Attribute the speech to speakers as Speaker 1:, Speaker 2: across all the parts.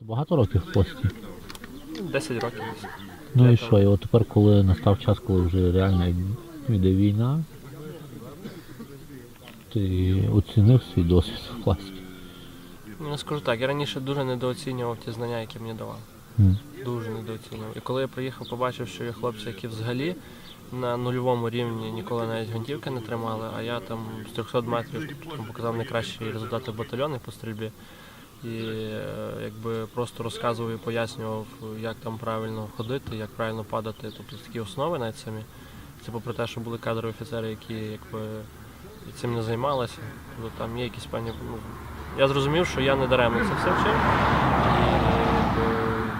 Speaker 1: Багато років в пості.
Speaker 2: 10 років.
Speaker 1: Ну і що? І от тепер, коли настав час, коли вже реально йде війна, ти оцінив свій досвід в пласті.
Speaker 2: Ну, скажу так, я раніше дуже недооцінював ті знання, які мені давали.
Speaker 1: М.
Speaker 2: Дуже недооцінював. І коли я приїхав, побачив, що є хлопці, які взагалі на нульовому рівні ніколи навіть гвинтівки не тримали, а я там з 300 метрів там, показав найкращі результати батальйони по стрільбі. І е, якби просто розказував і пояснював, як там правильно ходити, як правильно падати, тобто такі основи навіть самі. Це попри те, що були кадрові офіцери, які якби цим не займалися. Ну, там є якісь певні. Ну, я зрозумів, що я не даремно це все вчив.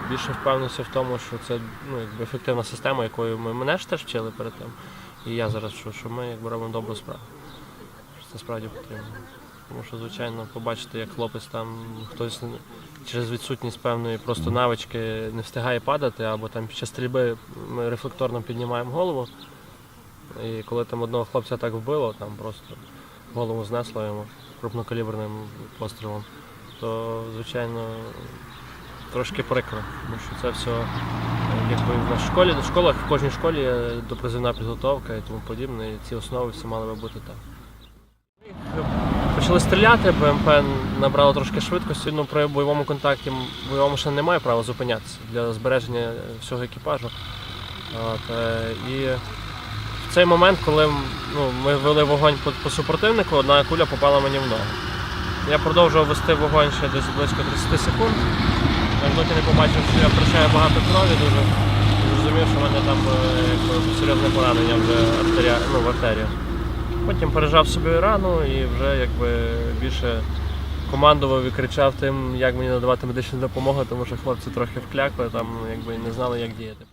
Speaker 2: Більше впевнився в тому, що це ну, якби, ефективна система, якою ми мене ж теж вчили перед тим. І я зараз що, що ми якби, робимо добру справу. Це справді потрібно. Тому що, звичайно, побачити, як хлопець там хтось через відсутність певної просто навички не встигає падати, або там під час стрільби ми рефлекторно піднімаємо голову. І коли там одного хлопця так вбило, там просто голову знесло йому крупнокаліберним пострілом, то звичайно трошки прикро, тому що це все якби в нашій школі, в школах, в кожній школі є допризивна підготовка і тому подібне, і ці основи всі мали би бути там. Почали стріляти, БМП набрало трошки швидкості, ну при бойовому контакті бойова машина не має права зупинятися для збереження всього екіпажу. От, е, і в цей момент, коли ну, ми вели вогонь по, по супротивнику, одна куля попала мені в ногу. Я продовжував вести вогонь ще десь близько 30 секунд. Аж доки не побачив, що я втрачаю багато крові дуже. Зрозумів, що в мене там е, серйозне поранення вже артерія, ну, в артерію. Потім пережав собі рану і вже якби більше командував і кричав тим, як мені надавати медичну допомогу, тому що хлопці трохи вклякли, там якби не знали, як діяти.